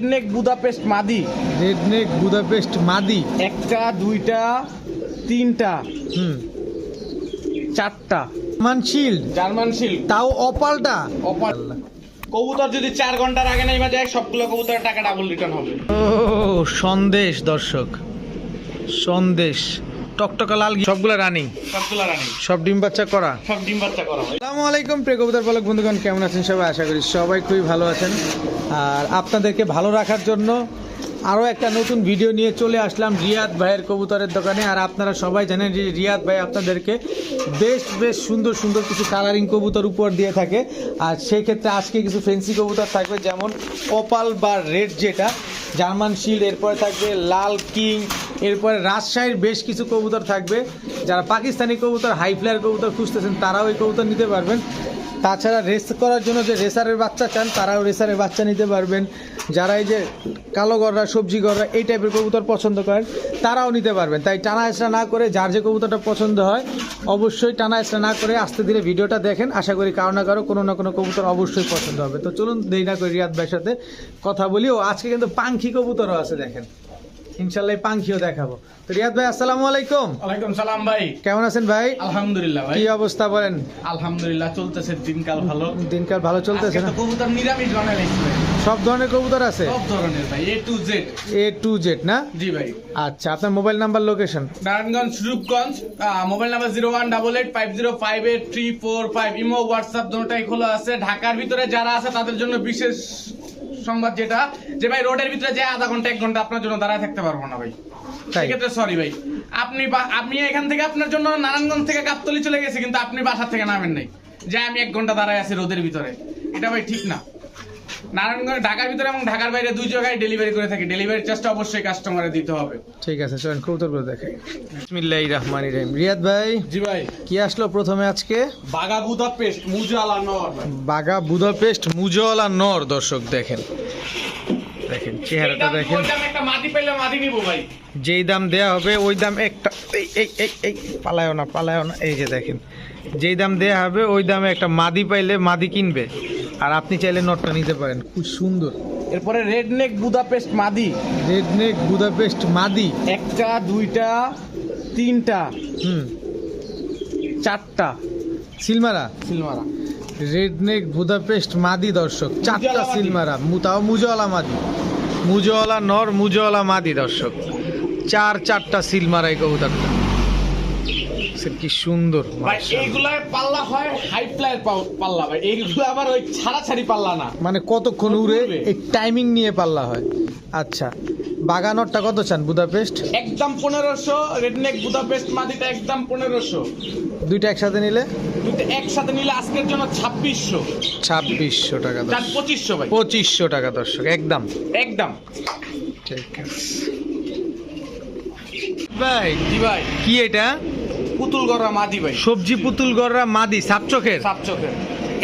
Redneck Budapest মাদি redneck Budapest মাদি একটা দুইটা তিনটা হুম। চারটা। মানশিল শিল্ড জার্মান শিল্ড তাও অপালটা। অপাল। কবুতর যদি চার ঘণ্টার আগে নেই যায় সবগুলো কবুতরের টাকা ডাবল রিটার্ন হবে। ও সন্দেশ দর্শক। সন্দেশ। টকটকা লাল সবগুলো রানিং। সবগুলো রানি। সব ডিম বাচ্চা করা। সব ডিম বাচ্চা করা আসসালামু আলাইকুম প্রিয় কবুতর পালক বন্ধুগণ কেমন আছেন সবাই? আশা করি সবাই খুবই ভালো আছেন। আর আপনাদেরকে ভালো রাখার জন্য আরও একটা নতুন ভিডিও নিয়ে চলে আসলাম রিয়াদ ভাইয়ের কবুতরের দোকানে। আর আপনারা সবাই জানেন যে রিয়াদ ভাই আপনাদেরকে বেশ বেশ সুন্দর সুন্দর কিছু কালারিং কবুতর উপর দিয়ে থাকে। আর সেই ক্ষেত্রে আজকে কিছু ফেন্সি কবুতর থাকবে যেমন কপাল বা রেড যেটা। জার্মান শিল্ড, এরপরে থাকবে লাল কিং, এরপরে রাজশাহীর বেশ কিছু কবুতর থাকবে। যারা পাকিস্তানি কবুতর, হাই ফ্লায়ার কবুতর খুঁজতেছেন, তারাও এই কবুতর নিতে পারবেন। তাছাড়া রেস করার জন্য যে রেসারের বাচ্চা চান, তারাও রেসারের বাচ্চা নিতে পারবেন। যারা এই যে কালো গররা সবজি গররা এই টাইপের কবুতর পছন্দ করেন, তারাও নিতে পারবেন। তাই টানা এসরা না করে যার যে কবুতরটা পছন্দ হয়, অবশ্যই টানা এসরা না করে আস্তে ধীরে ভিডিওটা দেখেন। আশা করি কারও না কারও, কোনো না কোনো কবুতর অবশ্যই পছন্দ হবে। তো চলুন দেরি না করে রিয়াদ ভাইয়ের সাথে কথা বলি। ও আজকে কিন্তু পাঙ্খি কবুতরও আছে, দেখেন। ইনশাল্লাহ এই পাঙ্খিও দেখাবো। তো রিয়াদ ভাই আসসালামু আলাইকুম। ওয়ালাইকুম সালাম ভাই। কেমন আছেন ভাই? আলহামদুলিল্লাহ ভাই। কি অবস্থা বলেন? আলহামদুলিল্লাহ চলতেছে দিনকাল ভালো। দিনকাল ভালো চলতেছে না? কবুতর নিরামিষ বানাই রাখছি ভাই। সব ধরনের কবুতর আছে? সব ধরনের ভাই A to Z A to Z না? জি ভাই। আচ্ছা আপনার mobile number location Narayanganj Rupganj mobile number zero one double eight five zero five eight three four five imo WhatsApp দুটোটাই খোলা আছে। ঢাকার ভিতরে যারা আছে তাদের জন্য বিশেষ সংবাদ যেটা যে ভাই রোডের ভিতরে যে আধা ঘণ্টা এক ঘণ্টা আপনার জন্য দাঁড়ায় থাকতে পারব না ভাই। সেক্ষেত্রে সরি ভাই। আপনি বা- আপনি এখান থেকে আপনার জন্য নারায়ণগঞ্জ থেকে গাবতলি চলে গেছে কিন্তু আপনি বাসার থেকে নামেন নাই। যে আমি এক ঘণ্টা দাঁড়ায় আছি রোদের ভিতরে। এটা ভাই ঠিক না। নারায়ণগঞ্জ ঢাকার ভিতরে এবং ঢাকার বাইরে দুই জায়গায় ডেলিভারি করে থাকি। ডেলিভারি চার্জটা অবশ্যই কাস্টমারে দিতে হবে। ঠিক আছে চলেন কবুতর করে দেখাই বিসমিল্লাহির রহমানির রহিম। রিয়াদ ভাই জি ভাই। কি আসলো প্রথমে আজকে? বাগা বুদা পেস্ট মুজালা নর। বাগা বুদাপেস্ট মুজওয়ালা নর দর্শক দেখেন। দেখেন চেহারাটা দেখেন। একটা মাটি পেলে মাটি নিব ভাই। যেই দাম দেয়া হবে ওই দাম একটা এই এই এই এই পালায়ও না পালায়ও না এই যে দেখেন। যেই দাম দেয়া হবে ওই দামে একটা মাদি পাইলে মাদি কিনবে। আর আপনি চাইলে নটটা নিতে পারেন। খুব সুন্দর। এরপরে রেডনেক বুদাপেস্ট মাদি। রেডনেক বুদাপেস্ট মাদি। একটা দুইটা তিনটা হুম। চারটা। সিলমারা? সিলমারা। রেডনেক বুদাপেস্ট মাদি দর্শক। চারটা সিলমারা। তাও মুজওয়ালা মাদি। মুজওয়ালা নর মুজওয়ালা মাদি দর্শক। চার চারটা সিলমারা এই কবুতরটা সে কি সুন্দর। এইগুলা পাল্লা হয় হাই ফ্লাইয়ের পাল্লা ভাই। এইগুলো আবার ওই ছাড়া ছাড়ি পাল্লা না। মানে কতক্ষণ উড়ে এই টাইমিং নিয়ে পাল্লা হয়। আচ্ছা বাগানরটা কত চান বুদাপেস্ট? একদম পনেরোশো রেডনেক বুদাপেস্ট মাদিটা একদম পনেরোশো। দুইটা একসাথে নিলে? দুটো একসাথে নিলে আজকের জন্য ছাব্বিশশো। ছাব্বিশশো টাকা পঁচিশশো ভাই। পঁচিশশো টাকা দর্শক একদম। একদম। ঠিক আছে। ভাই জি ভাই। কি এটা? পুতুল গড়া মাদি ভাই। সবজি পুতুল গড়রা মাদি সাপ চোখের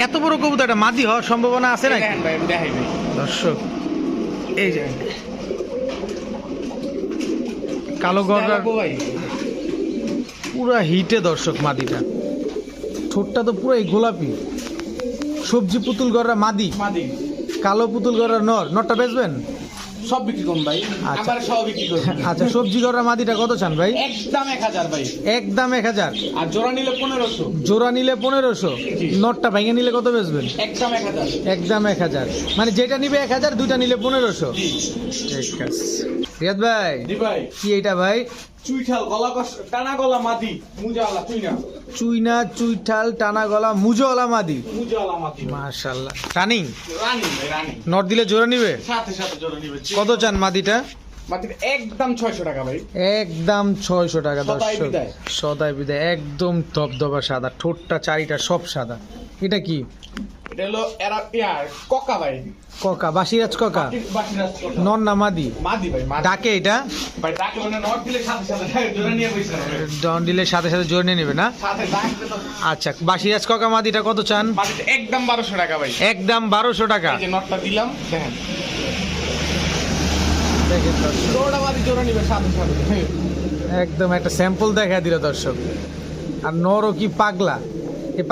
এত বড় কবুতরটা মাদি হওয়ার সম্ভাবনা আছে না দেখেন ভাই দেখাই ভাই দর্শক এই যে। কালো ভাই। পুরা হিটে দর্শক মাদিটা। ঠোঁটটা তো পুরাই গোলাপি। সবজি পুতুল গড়রা মাদি। মাদি। কালো পুতুল গড়রা নর। নরটা বেচবেন? সব বিক্রি করুন ভাই। আচ্ছা। সব বিক্রি করুন। আচ্ছা সবজি গড়রা মাদিটা কত চান ভাই? একদম এক হাজার ভাই। একদম এক হাজার। আর জোড়া নিলে পনেরোশো। জোড়া নিলে পনেরোশো। নটটা ভেঙে নিলে কত বেচবেন? একদম এক হাজার। একদম এক হাজার। মানে যেটা নিবে এক হাজার দুইটা নিলে পনেরোশো। ঠিক আছে। রিয়াদ ভাই জি ভাই। কি এইটা ভাই? চুইঠাল গলা টানা গলা মাদি মুজাওয়ালা চুইনা চুইনা চুইঠাল টানা গলা মুজওয়ালা মাদি। মুজাওয়ালা মাদি। মার্শাল্লাহ রানিং? Rani Rani. নট দিলে জোড়া নিবে? সাথে সাথে জোড়া নিবে কত চান মাদিটা? একদম ছয়শো টাকা ভাই। একদম ছয়শো টাকা দর্শক। সদাই বিদায় একদম ধবধবা সাদা ঠোঁটটা চারিটা সব সাদা। এটা কি? এটা হলো এরা ইয়ার ককা ভাই। ককা বাসিরাজ ককা? বাসিরাজ ককা। নন না মাদি? মাদি ভাই ডাকে এটা? ভাই ডাকে মানে নট দিলে সাথে সাথে নিয়ে বসে ডন দিলে সাথে সাথে জোর নিয়ে নেবে না? সাথে ডাকলে তো আচ্ছা বাসিরাজ ককা মাদিটা কত চান? একদম টাকা ভাই। একদম টাকা। এই যে নটটা দিলাম দেখেন। দেখেন দর্শক। জোড়া মাদি জোড়া নিবে সাথে সাথে। একদম একটা স্যাম্পল দেখা দিল দর্শক। আর নরও কি পাগলা?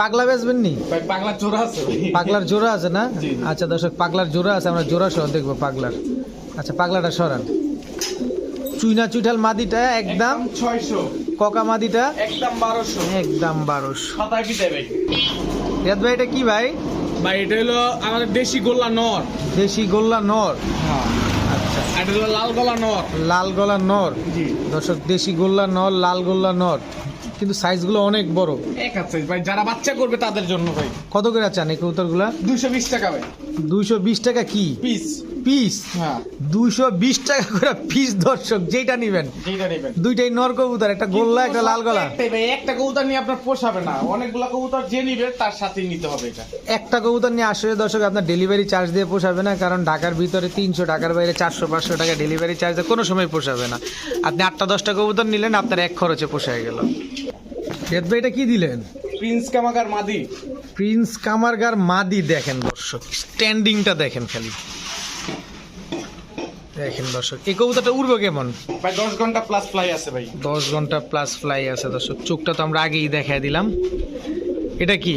পাগলা বেচবেন নি ভাই পাগলা জোড়া আছে পাগলার জোড়া আছে না। আচ্ছা দর্শক পাগলার জোড়া আছে আমরা জোড়া সহ দেখব পাগলার। আচ্ছা পাগলাটা সরান। চুইনা চুইঠাল মাদিটা একদম ছয়শো। ককা মাদিটা একদম বারোশো। একদম বারোশো। সাতাই ভাই। রিয়াদ ভাই এটা কি ভাই? ভাই এটা হলো আমাদের দেশি গোল্লা নর। দেশি গোল্লা নর। আচ্ছা। এটা হলো লাল গলা নর। লাল গলা নর। দর্শক দেশি গোল্লা নর লাল গোল্লা নর। কিন্তু সাইজগুলো অনেক বড়। এক হাত সাইজ ভাই যারা বাচ্চা করবে তাদের জন্য ভাই। কত করে চান এই কবুতরগুলা? দুশো বিশ টাকা ভাই। দুইশো বিশ টাকা কি? পিস পিস হ্যাঁ। দুইশো বিশ টাকা করে পিস দর্শক যেটা নিবেন। দুইটাই নর কবুতর একটা গোল্লা একটা লাল গলা। একটা কবুতর নিয়ে আপনার পোষাবে না। অনেকগুলা কবুতর যে নিবে তার সাথেই নিতে হবে এটা। একটা কবুতর নিয়ে আসলে দর্শক আপনার ডেলিভারি চার্জ দিয়ে পোষাবে না কারণ ঢাকার ভিতরে তিনশো টাকার বাইরে চারশো পাঁচশো টাকা ডেলিভারি চার্জ দিয়ে কোনো সময় পোষাবে না। আপনি আটটা দশটা কবুতর নিলেন আপনার এক খরচে পোষায় গেল। রেদ ভাই এটা কি দিলেন? প্রিন্স কামাকার মাদি প্রিন্স কামারগার মাদি দেখেন দর্শক স্ট্যান্ডিংটা দেখেন খালি। দেখেন দর্শক এই কবুতরটা উড়বে কেমন? ভাই দশ ঘণ্টা প্লাস ফ্লাই আছে ভাই। দশ ঘণ্টা প্লাস ফ্লাই আছে দর্শক চোখটা তো আমরা আগেই দেখাই দিলাম। এটা কি?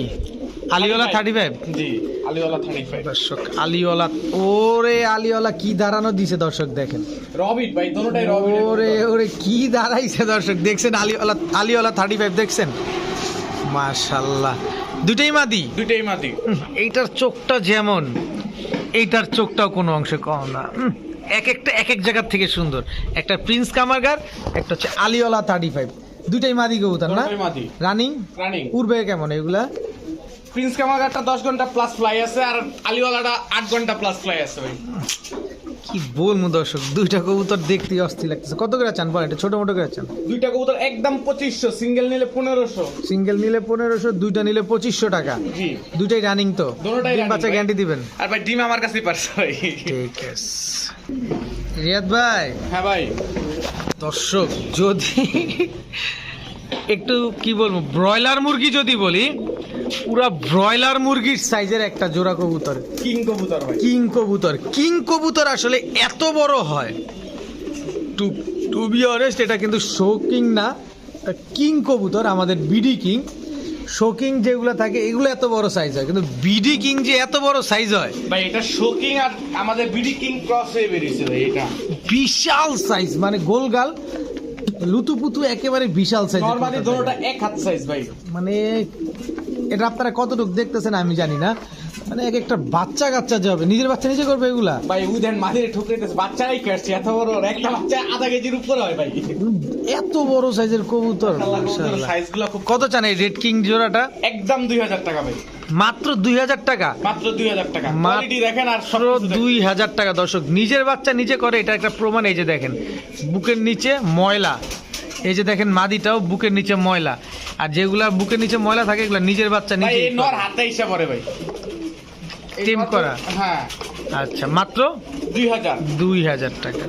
আলিওয়ালা থার্টি ফাইভ জি আলিওয়ালা থার্টি ফাইভ দর্শক আলিওয়ালা ওরে আলিওয়ালা কি দাঁড়ানো দিছে দর্শক দেখেন। রবিট ভাই দোনোটাই রবিট ওরে ওরে কি দাঁড়াইছে দর্শক দেখছেন আলিওয়ালা আলিওয়ালা থার্টি ফাইভ দেখছেন? মাশাল্লাহ দুটাই মাদি? দুইটাই মাদি। এইটার চোখটা যেমন। এইটার চোখটাও কোনো অংশে কম না। এক একটা এক এক জায়গার থেকে সুন্দর। একটা প্রিন্স কামারগার একটা হচ্ছে আলিওয়ালা থার্টি ফাইভ দুইটাই মাদি কবুতর না? রানিং রানিং উড়বে কেমন এগুলা? প্রিন্স কামারগারটা দশ ঘণ্টা প্লাস ফ্লাই আছে আর আলিওয়ালাটা আট ঘণ্টা প্লাস ফ্লাই আছে ভাই। কি বলব দর্শক? দুইটা কবুতর দেখতে অস্থির লাগতেছে। কত করে চান বলেন? এটা ছোট মোটো করে চান? দুইটা কবুতর একদম পঁচিশশো সিঙ্গেল নিলে পনেরোশো। সিঙ্গেল নিলে পনেরোশো দুইটা নিলে পঁচিশশো টাকা। জি। দুইটাই রানিং তো। ডিম বাচ্চা ভাই। গ্যারান্টি দিবেন। আর ভাই ডিম আমার কাছেই পারছে ভাই। ঠিক আছে। রিয়াদ ভাই। হ্যাঁ ভাই। দর্শক যদি একটু কি বলব ব্রয়লার মুরগি যদি বলি পুরা ব্রয়লার মুরগির সাইজের একটা জোড়া কবুতর। কিং কবুতর কিং কবুতর। কিং কবুতর আসলে এত বড় হয়। টু টু বি অনেস্ট এটা কিন্তু শো কিং না কিং কবুতর আমাদের বিডি কিং শো কিং যেগুলো থাকে এগুলো এত বড় সাইজ হয়। কিন্তু বিডি কিং যে এত বড় সাইজ হয় ভাই এটা শোকিং আর আমাদের বিডি কিং ক্রস হয়ে বেরিয়েছে ভাই এটা। বিশাল সাইজ মানে গোলগাল। লুতুপুতু একেবারে বিশাল সাইজ নরমালি দোনোটা এক হাত সাইজ ভাই। মানে এটা আপনারা কতটুকু দেখতেছেন আমি জানি না। মানে এক একটা বাচ্চা কাচ্চা যে হবে নিজের বাচ্চা নিজে করবে এগুলা? ভাই উদেন মাঝে ঠুকরেতেছে বাচ্চারাই কাটছে এত বড় একটা বাচ্চা আধা কেজির উপরে হয় ভাই। এত বড় সাইজের কবুতর মাশাআল্লাহ। সাইজগুলো খুব কত চান এই রেড কিং জোড়াটা? একদম দুই হাজার টাকা ভাই। মাত্র দুই হাজার টাকা? মাত্র দুই হাজার টাকা। কোয়ালিটি দেখেন আর সব মাত্র দুই হাজার টাকা দর্শক। নিজের বাচ্চা নিজে করে এটা একটা প্রমাণ। এই যে দেখেন বুকের নিচে ময়লা। এই যে দেখেন মাদিটাও বুকের নিচে ময়লা। আর যেগুলা বুকের নিচে ময়লা থাকে এগুলা নিজের বাচ্চা ভাই নিজে এই নর হাতে হিসাব করে ভাই। টিম করা? হ্যাঁ। আচ্ছা মাত্র? দুই হাজার। দুই হাজার টাকা।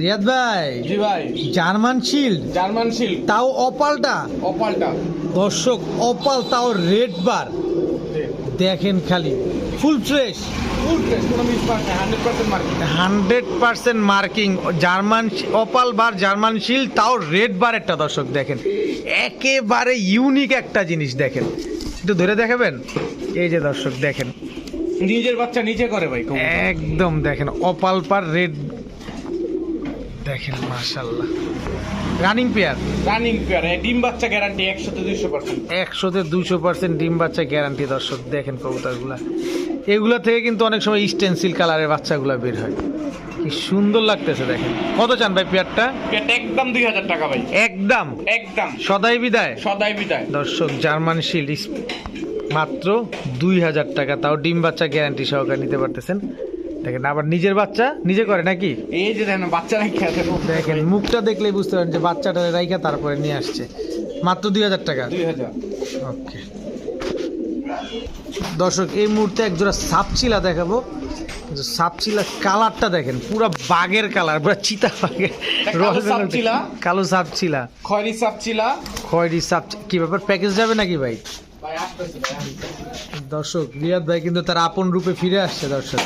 রিয়াদ ভাই জি ভাই। জার্মান শিল্ড জার্মান সিল্ক তাও অপালটা? অপালটা। দর্শক অপাল তাও রেড বার দেখেন খালি। Full fresh hundred percent marking. German opal bar German shield তাও রেড বার একটা দর্শক দেখেন। একেবারে ইউনিক একটা জিনিস দেখেন। একটু ধরে দেখাবেন? এই যে দর্শক দেখেন। নিজের বাচ্চা নিজে করে ভাই একদম দেখেন অপাল পার রেড। দেখেন মাশাল্লাহ রানিং পেয়ার রানিং পেয়ার ডিম বাচ্চা গ্যারান্টি একশোতে দুইশো পার্সেন্ট একশোতে দুশো পার্সেন্ট ডিম বাচ্চা গ্যারান্টি দর্শক দেখেন কবুতরগুলা। এগুলো থেকে কিন্তু অনেক সময় স্টেন্সিল কালারের বাচ্চাগুলো বের হয়। কি সুন্দর লাগতেছে দেখেন। কত চান ভাই পেয়ারটা পেয়ারটা একদম দুই হাজার টাকা ভাই। একদম? একদম। সদাই বিদায়? সদাই বিদায়। দর্শক জার্মান শিল্ড মাত্র দুই হাজার টাকা। তাও ডিম বাচ্চা গ্যারান্টি সহকারে নিতে পারতেছেন। দেখেন আবার নিজের বাচ্চা নিজে করে নাকি? এই যে দেখেন বাচ্চারা খেতে দেখেন মুখটা দেখলেই বুঝতে পারেন যে বাচ্চাটা রাইখা তারপরে নিয়ে আসছে। মাত্র দুই হাজার টাকা। দুই হাজার। ওকে। দর্শক এই মুহূর্তে একজোড়া সাপচিলা দেখাবো। কিন্তু সাপচিলা কালারটা দেখেন পুরো বাঘের কালার পুরো চিতা বাঘের? কালো সাপচিলা। খয়রি সাপচিলা। খয়েরি সাপ কি ব্যাপার প্যাকেজ যাবে নাকি ভাই? দর্শক রিয়াদ ভাই কিন্তু তার আপন রূপে ফিরে আসছে দর্শক।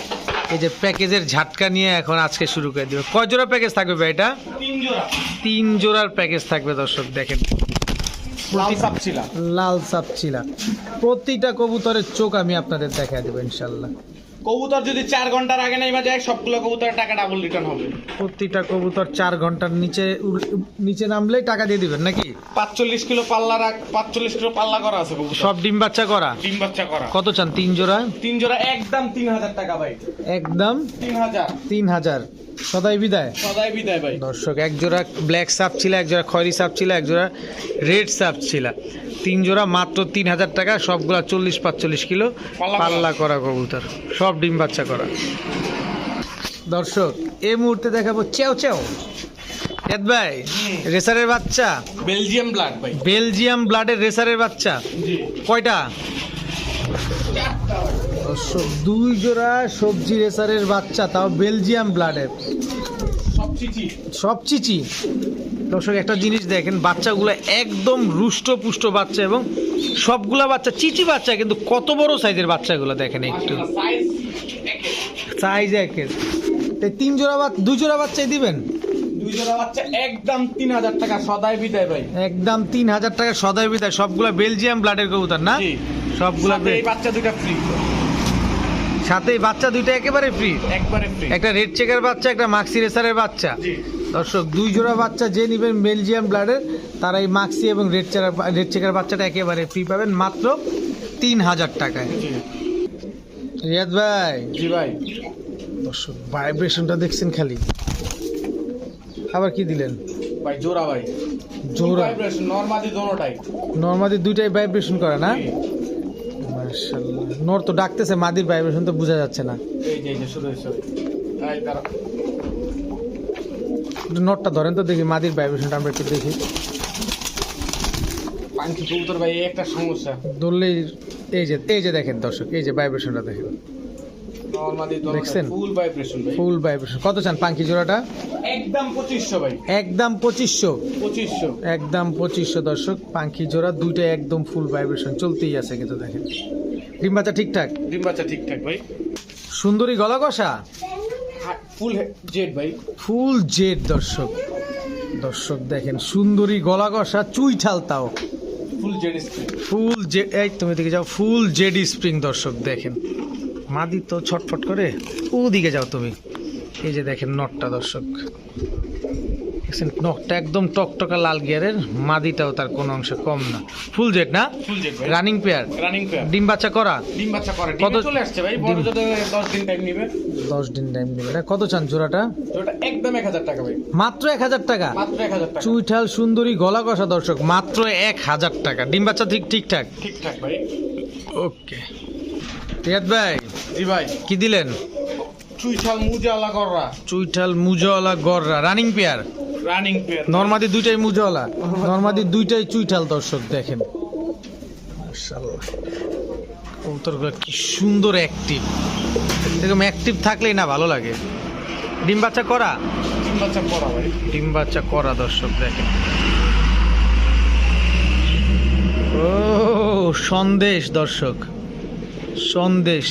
এই যে প্যাকেজের ঝাটকা নিয়ে এখন আজকে শুরু করে দিবে কয় জোড়া প্যাকেজ থাকবে ভাই এটা? তিন জোড়ার প্যাকেজ থাকবে দর্শক দেখেন। লাল লাল সাপচিলা প্রতিটা কবুতরের চোখ আমি আপনাদের দেখা দেবো ইনশাল্লাহ। কবুতর যদি চার ঘণ্টার আগে নেই যায় সবগুলো কবুতরের টাকা ডাবল রিটার্ন হবে। প্রতিটা কবুতর চার ঘণ্টার নিচে নিচে নামলেই টাকা দিয়ে দিবেন নাকি? পাঁচচল্লিশ কিলো পাল্লা রাখ পাঁচচল্লিশ কিলো পাল্লা করা আছে কবুতর। সব ডিম বাচ্চা করা? ডিম বাচ্চা করা। কত চান তিন জোড়া? তিন জোড়া একদম তিন হাজার টাকা ভাই। একদম? তিন হাজার। তিন হাজার। সদাই বিদায়। সদাই বিদায় ভাই। দর্শক এক জোড়া ব্ল্যাক সাপ ছিল এক জোড়া খয়রি সাপ ছিল এক জোড়া রেড সাপ ছিল। তিন জোড়া মাত্র তিন হাজার টাকা সবগুলা চল্লিশ পাঁচচল্লিশ কিলো পাল্লা করা কবুতর। সব ডিম বাচ্চা করা। দর্শক এই মুহূর্তে দেখাবো চেও চেও। এদ ভাই রেসারের বাচ্চা। বেলজিয়াম ব্লাড ভাই। বেলজিয়াম ব্লাডের রেসারের বাচ্চা। কয়টা? দর্শক দুই জোড়া সবজি রেসারের বাচ্চা তাও বেলজিয়াম ব্লাডের। সব চিচি সব চিচি দর্শক একটা জিনিস দেখেন বাচ্চাগুলো একদম রুষ্ট পুষ্ট বাচ্চা এবং সবগুলা বাচ্চা চিচি বাচ্চা কিন্তু কত বড় সাইজের বাচ্চাগুলো দেখেন একটু। সাইজ একের। তিন জোড়া বাচ্চা দুই জোড়া বাচ্চাই দিবেন? দুই জোড়া বাচ্চা একদম তিন হাজার টাকা সদাই বিদায় ভাই। একদম তিন হাজার টাকা সদাই বিদায়। সবগুলা বেলজিয়াম ব্লাডের কবুতর না? সবগুলা এই বাচ্চা দুইটা ফ্রি সাথে বাচ্চা দুইটা একেবারে ফ্রি একবারে ফ্রি একটা রেড চেকের বাচ্চা একটা মাক্সি রেসারের বাচ্চা। দর্শক দুই জোড়া বাচ্চা যে নেবেন বেলজিয়াম ব্লাডের তারা এই মাক্সি এবং রেড চেকার রেড চেকার বাচ্চাটা একেবারে ফ্রি পাবেন মাত্র তিন হাজার টাকায়। রিয়াদ ভাই। জি ভাই। দর্শক ভাইব্রেশনটা দেখছেন খালি। আবার কি দিলেন? ভাই জোড়া ভাই। জোড়া। নর্মালি দোনোটাই নর্মাদি দুইটাই ভাইব্রেশন করে না? মাশাআল্লাহ। নর তো ডাকতেছে মাদির ভাইব্রেশন তো বোঝা যাচ্ছে না। এই যে শুরু এই দাঁড়া একটু নটটা ধরেন তো দেখি মাদির ভাইব্রেশনটা আমরা একটু দেখি। কবুতর ভাই একটা সমস্যা। ধরলেই এই যে এই যে দেখেন দর্শক এই যে ভাইব্রেশনটা দেখেন। দেখছেন? ফুল ভাইব্রেশন ফুল ভাইব্রেশন কত চান জোড়াটা? একদম পঁচিশশো ভাই। একদম পঁচিশশো। পঁচিশশো। একদম পঁচিশশো দর্শক জোড়া দুইটা একদম ফুল ভাইব্রেশন চলতেই আছে কিন্তু দেখেন। ডিম বাচ্চা ঠিকঠাক? ডিম বাচ্চা ঠিকঠাক ভাই। সুন্দরী গলা কষা ফুল জেড ভাই। ফুল জেড দর্শক। দর্শক দেখেন সুন্দরী গলা কষা চুই ঠাল তাও। Full Z spring full J এই তুমি দিকে যাও ফুল জেডি স্প্রিং দর্শক দেখেন। মাদি তো ছটফট করে ওদিকে যাও তুমি। এই যে দেখেন নটটা দর্শক। দেখছেন নখটা একদম টকটকা লাল গিয়ারের মাদিটাও তার কোনো অংশে কম না। ফুল জেড না? Running pair. Running pair. ডিম বাচ্চা করা? ডিম বাচ্চা করে। কত- চলে আসছে ভাই বড় যদি দশ দিন টাইম নিবে। দশ দিন টাইম নেবে এটা কত চান জোড়াটা? ওটা একদম এক হাজার টাকা ভাই। মাত্র এক হাজার টাকা? মাত্র এক হাজার টাকা। চুইঠাল সুন্দরী গলা কষা দর্শক মাত্র এক হাজার টাকা। ডিম বাচ্চা ঠিক ঠিকঠাক? ঠিকঠাক ভাই। ওকে। রিয়াদ ভাই জি ভাই। কি দিলেন? চুইঠাল মুজালা কররা চুইঠাল মুজওয়ালা গররা। Running pair? রানিং পেয়ার নর্মাদি দুইটাই মুজওয়ালা নর্মাদি দুইটাই চুইঠাল দর্শক দেখেন। মাশাআল্লাহ। কবুতরগুলো কি সুন্দর অ্যাক্টিভ এরকম অ্যাক্টিভ থাকলেই না ভালো লাগে। ডিম বাচ্চা করা? ডিম বাচ্চা করা ভাই। ডিম বাচ্চা করা দর্শক দেখেন। ও সন্দেশ দর্শক। সন্দেশ।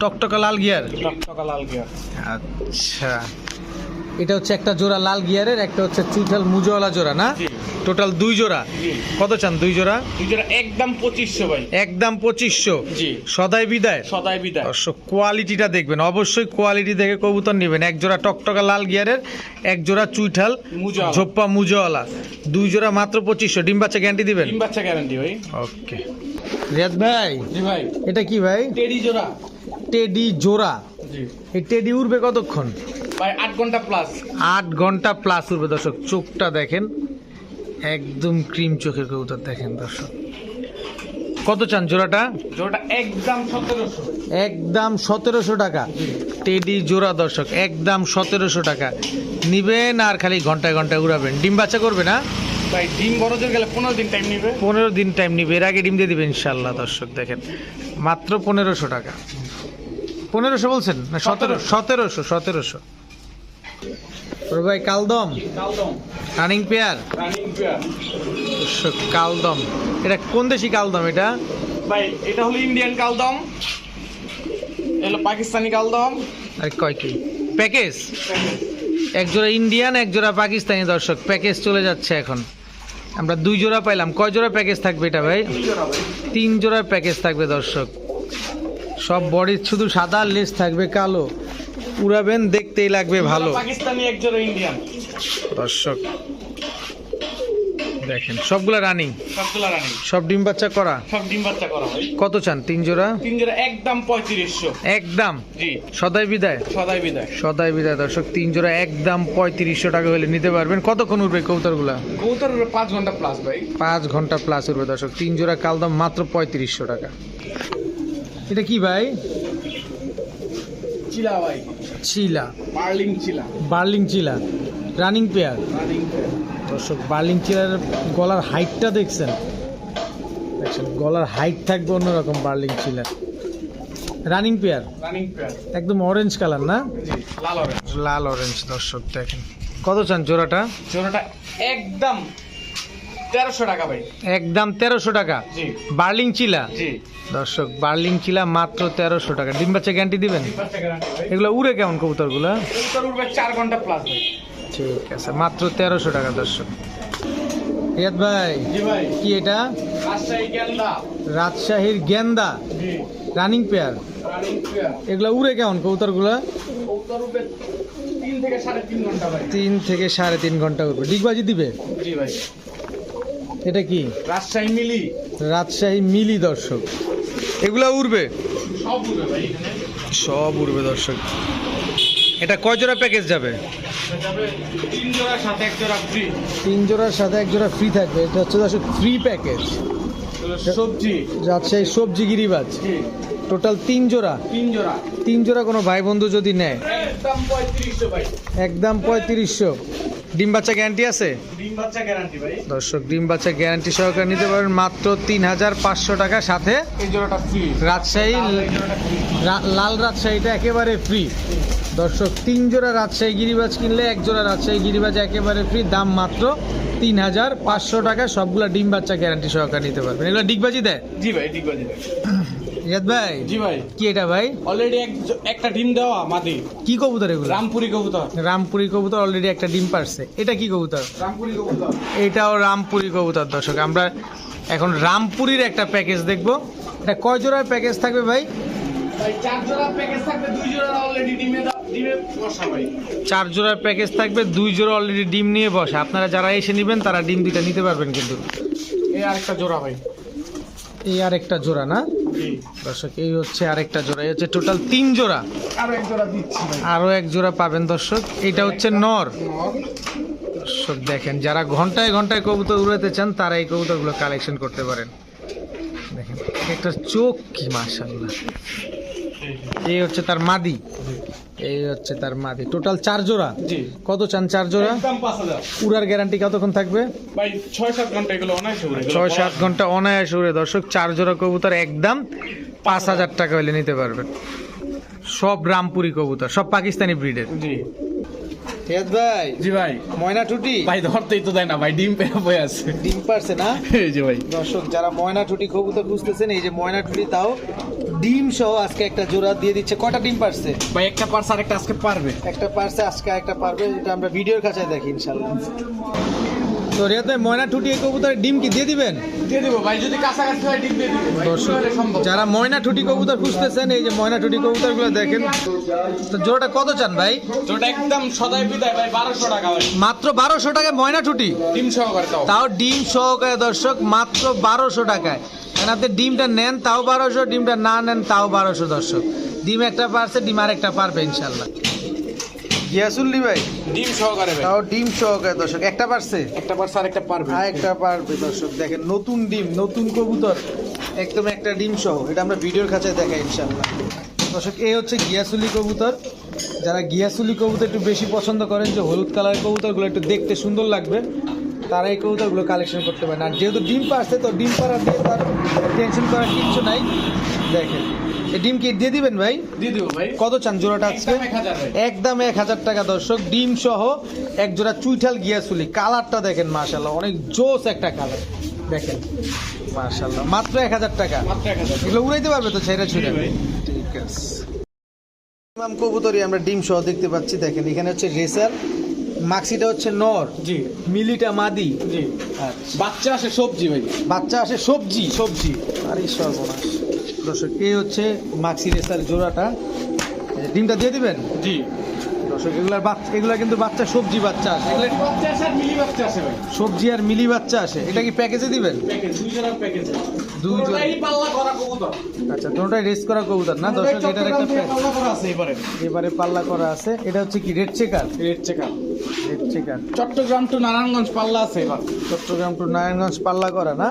টকটকা লাল গিয়ার টকটকা লাল গিয়ার আচ্ছা। এটা হচ্ছে একটা জোড়া লাল গিয়ারের একটা হচ্ছে চুইঠাল মুজওয়ালা জোড়া না? টোটাল দুই জোড়া। কত চান দুই জোড়া? দুই জোড়া একদম পঁচিশশো ভাই। একদম পঁচিশশো। জি। সদাই বিদায়? সদাই বিদায়। কোয়ালিটিটা দেখবেন অবশ্যই কোয়ালিটি দেখে কবুতর নেবেন। এক জোড়া টকটকা লাল গিয়ারের এক জোড়া চুইঠাল। ঝোপ্পা মুজওয়ালা দুই জোড়া মাত্র পঁচিশশো। ডিম বাচ্চা গ্যারান্টি দিবেন? ডিম বাচ্চা গ্যারান্টি ভাই। ওকে রিয়াদ ভাই জি ভাই। এটা কি ভাই? টেডি জোড়া। টেডি জোড়া। জি। এই টেডি উড়বে কতক্ষণ? আট ঘণ্টা প্লাস আট ঘণ্টা প্লাস উঠবে দর্শক। চোখটা দেখেন একদম ক্রিম চোখের কবুতর দেখেন দর্শক। কত চান জোড়াটা? জোড়াটা একদম সতেরোশো। একদম সতেরোশো টাকা। টেডি জোড়া দর্শক একদম সতেরোশো টাকা। নিবেন আর খালি ঘন্টায় ঘন্টায় উড়াবেন। ডিম বাচ্চা করবে না? ভাই ডিম বড় গেলে পনেরো দিন টাইম নিবে। পনেরো দিন টাইম নিবে। এর আগে ডিম দিয়ে দিবে ইনশাল্লাহ দর্শক দেখেন। মাত্র পনেরোশো টাকা। পনেরোশো বলছেন? না সতেরো সতেরোশো। সতেরোশো তোর ভাই কালদম? কালদম। Running pair কালদম। এটা কোন দেশি কালদম এটা? ভাই এটা হলো ইন্ডিয়ান কালদম। এলো পাকিস্তানি কালদম। আর কয় কি? প্যাকেজ এক জোড়া ইন্ডিয়ান এক জোড়া পাকিস্তানি দর্শক প্যাকেজ চলে যাচ্ছে এখন। আমরা দুই জোড়া পাইলাম। কয় জোড়া প্যাকেজ থাকবে এটা ভাই? দুই জোড়া ভাই। তিন জোড়ার প্যাকেজ থাকবে দর্শক। সব বডির শুধু সাদা লেস থাকবে কালো। উড়াবেন দেখতেই লাগবে ভালো। পাকিস্তানি এক জোড়া ইন্ডিয়ান। দর্শক দেখেন সবগুলা রানিং। সবগুলা রানি। সব ডিম বাচ্চা করা? সব ডিম বাচ্চা করা কত চান তিন জোড়া? তিন জোড়া একদম পঁয়ত্রিশশো। একদম? জি। সদাই বিদায়? সদাই বিদায়। সদাই বিদায় দর্শক তিন জোড়া একদম পঁয়ত্রিশশো টাকা হলে নিতে পারবেন। কতক্ষণ উঠবে কৌতরগুলা কবুতর পাঁচ ঘণ্টা প্লাস ভাই। পাঁচ ঘণ্টা প্লাস উঠবে দর্শক তিন জোড়া কালদম মাত্র পঁয়ত্রিশশো টাকা। এটা কি ভাই? চিলা ভাই। চিলা। মার্লিং চিলা। বার্লিং চিলা। Running pair. রানিং দর্শক বার্লিং চিলার গলার হাইটটা দেখছেন? দেখছেন গলার হাইট থাকবে অন্যরকম বার্লিং chiller. Running pair? Running pair. একদম অরেঞ্জ কালার না? লাল অরেঞ্জ লাল অরেঞ্জ দর্শক দেখেন। কত চান জোড়াটা? জোড়াটা একদম তেরোশো টাকা ভাই। একদম তেরোশো টাকা। জি। বার্লিং চিলা? জি। দর্শক বার্লিং চিলা মাত্র তেরোশো টাকা। ডিম বাচ্চা গ্যারান্টি দিবেন? এগুলো উড়ে কেমন কবুতরগুলো? কবুতর উঠবে চার ঘণ্টা প্লাস ঠিক আছে মাত্র তেরোশো টাকা দর্শক। রিয়াদ ভাই কি এটা? রাজশাহীর গেন্দা? রানিং পেয়ার এগুলো উড়ে কেমন কবুতরগুলো? তিন থেকে সাড়ে তিন ঘণ্টা উঠবে ডিগবাজি দিবে? জি ভাই। এটা কি? রাজশাহী মিলি। রাজশাহী মিলি দর্শক। এগুলো উড়বে? সব উঠবে ভাই এখানে। সব উড়বে দর্শক। এটা কয় জোড়া প্যাকেজ যাবে? তিন জোড়ার সাথে এক জোড়া ফ্রি তিন জোড়ার সাথে এক জোড়া ফ্রি থাকবে। এটা হচ্ছে দর্শক ফ্রি প্যাকেজ সবজি। রাজশাহী সবজি গিরিবাজ। টোটাল তিন জোড়া। তিন জোড়া। তিন জোড়া কোনো ভাই বন্ধু যদি নেয়? একদম পঁয়ত্রিশশো ভাই। একদম পঁয়ত্রিশশো। ডিম বাচ্চা গ্যারান্টি আছে? ডিম বাচ্চা গ্যারান্টি ভাই। দর্শক ডিম বাচ্চা গ্যারান্টি সহকারে নিতে পারেন মাত্র তিন হাজার পাঁচশো টাকা সাথে এই জোড়াটা ফ্রি রাজশাহী লাল রাজশাহীটা একেবারে ফ্রি দর্শক তিন জোড়া রাজশাহী গিরিবাজ কিনলে এক জোড়া রাজশাহী গিরিবাজ একেবারে ফ্রি দাম মাত্র তিন হাজার পাঁচশো টাকা। সবগুলা ডিম বাচ্চা গ্যারান্টি সহকারে নিতে পারবেন। এগুলো ডিগবাজি দেয়? জি ভাই ঠিক আছে রিয়াদ ভাই? জি ভাই। কি এটা ভাই? অলরেডি এক একটা ডিম দেওয়া মাদি কি কবুতর এগুলো? রামপুরি কবুতর। রামপুরি কবুতর অলরেডি একটা ডিম পারছে। এটা কি কবুতর? রামপুরি কবুতর। এটাও রামপুরি কবুতর দর্শক। আমরা এখন রামপুরির একটা প্যাকেজ দেখব। এটা কয় জোড়ার প্যাকেজ থাকবে ভাই? চার জোড়ার প্যাকেজ থাকবে দুই জোড়া অলরেডি ডিম নিয়ে বসে। আপনারা যারা এসে নেবেন তারা ডিম দুইটা নিতে পারবেন কিন্তু। এই আরেকটা জোড়া ভাই। এই আরেকটা জোড়া না? দর্শক এই হচ্ছে আরেকটা জোড়া এই হচ্ছে টোটাল তিন জোড়া। আরও এক জোড়া আরও এক জোড়া পাবেন দর্শক এটা হচ্ছে নর। দর্শক দেখেন যারা ঘন্টায় ঘন্টায় কবুতর উড়াতে চান তারা এই কবুতরগুলো কালেকশন করতে পারেন। দেখেন একটা চোখ কি মাশাল্লাহ এই হচ্ছে তার মাদি। এই হচ্ছে তার মাদি। টোটাল চার জোড়া? কত চান চার জোড়া? একদম উড়ার গ্যারান্টি কতক্ষণ থাকবে? ছয় সাত ঘণ্টা অনায়াসে উড়ে দর্শক চার জোড়া কবুতর একদম পাঁচ হাজার। টাকা হলে নিতে পারবেন সব রামপুরি কবুতর সব পাকিস্তানি ব্রিডের। জি। ভাই। জি ভাই। ময়না টুটি? ভাই ধরতেই তো দেয় না ভাই ডিম পেয়ে বয়ে আছে। ডিম পারছে না? এই যে ভাই। দর্শক যারা ময়না টুটি কবুতর খুঁজতেছেন এই যে ময়না টুটি তাও ডিম সহ আজকে একটা জোড়া দিয়ে দিচ্ছে। কটা ডিম পারছে? ভাই একটা পার্স আর একটা আজকে পারবে। একটা পারছে আজকে একটা পারবে এটা আমরা ভিডিওর কাছে দেখি ইনশাল্লাহ তো ভাই ময়না টুটি এই কবুতরের ডিম কি দিয়ে দিবেন? দিয়ে দিব ভাই যদি কাছাকাছি হয় ডিম দিয়ে দিব। যারা ময়না টুটি কবুতর খুঁজতেছেন এই যে ময়না টুটি কবুতরগুলো দেখেন। তো জোড়াটা কত চান ভাই? যেটা একদম সদাই বিদায় ভাই বারোশো টাকা ভাই। মাত্র বারোশো টাকায় ময়না টুটি ডিম সহকারে দাও। তাও ডিম সহকারে দর্শক মাত্র বারোশো টাকায়। কারণ আপনি ডিমটা নেন তাও বারোশো ডিমটা না নেন তাও বারোশো দর্শক। ডিম একটা পারছে ডিম আর একটা পারবে ইনশাল্লাহ। গিয়াসুল্লি ভাই। ডিম সহকারে ভাই। তাও ডিম সহকারে দর্শক। একটা পারছে? একটা পার্স আর একটা পারবে। আর একটা পারবে দর্শক। দেখেন নতুন ডিম নতুন কবুতর। একদম একটা ডিম সহ। এটা আমরা ভিডিওর কাছে দেখাই ইনশাল্লাহ। দর্শক এই হচ্ছে গিয়াসুলি কবুতর। যারা গিয়াসুলি কবুতর একটু বেশি পছন্দ করেন যে হলুদ কালারের কবুতরগুলো একটু দেখতে সুন্দর লাগবে। তারা এই কবুতরগুলো কালেকশন করতে পারেন আর যেহেতু ডিম পারছে তো ডিম পাড়া দিয়ে তার টেনশন করার কিচ্ছু নাই। দেখেন। এই ডিম কি দিয়ে দিবেন ভাই? দিয়ে দিব ভাই। কত চান জোড়াটা আজকে? একদম এক হাজার টাকা দর্শক। ডিম সহ এক জোড়া চুইঠাল গিয়াসুলি কালারটা দেখেন মাশাল্লাহ অনেক জোস একটা কালার। দেখেন। মাশাল্লাহ মাত্র এক হাজার টাকা। এগুলো উড়াইতে পারবে তো ছেড়ে ছুড়ে? ভাই। ঠিক আছে। ইমাম কবুতরি আমরা ডিম সহ দেখতে পাচ্ছি। দেখেন এখানে হচ্ছে রেসার। মাক্সিটা হচ্ছে নর। জি। মিলিটা মাদি। জি। আচ্ছা। বাচ্চা আসে সবজি ভাই। বাচ্চা আসে সবজি। সবজি। আরে সর্বনাশ। দর্শক এই হচ্ছে মাক্সি রেসার জোড়াটা। ডিমটা দিয়ে দিবেন? জি। দর্শক এগুলার বাচ্চা এগুলা কিন্তু বাচ্চা সবজি বাচ্চা আসে এগুলা বাচ্চা আসে আর মিলি বাচ্চা আসে ভাই? সবজি আর মিলি বাচ্চা আসে এটা কি প্যাকেজে দিবেন? আচ্ছা দুটোটাই রেস করা কবুতর না দর্শক? এটার একটা এবারে। এবারে পাল্লা করা আছে। এটা হচ্ছে কি red checker red checker red checker Chittagong to Narayanganj পাল্লা আছে এবার। চট্টগ্রাম টু নারায়ণগঞ্জ পাল্লা করা না?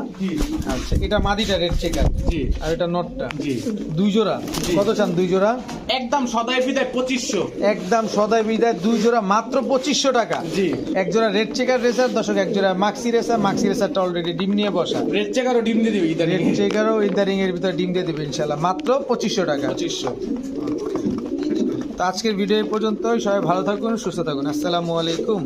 আচ্ছা এটা মাদিটা রেড চেকার জি। আর এটা নটটা। জি। দুই জোড়া। কত চান দুই জোড়া? একদম সদাই বিদায় পঁচিশশো। একদম সদাই বিদায় দুই জোড়া মাত্র পঁচিশশো টাকা। জি। এক জোড়া রেড চেকার রেসার দর্শক এক জোড়া মাক্সি রেসার মাক্সি রেসারটা অলরেডি ডিম নিয়ে বসা। রেড চেকারও ডিম দিয়ে দেবে ইদারিং রেড চেকারও ইদারিং এর ভিতরে ডিম দিয়ে দেবে ইনশাল্লাহ মাত্র পঁচিশশো টাকা। পঁচিশশো। তো আজকের ভিডিও এই পর্যন্তই। সবাই ভালো থাকুন সুস্থ থাকুন। আসসালামু আলাইকুম।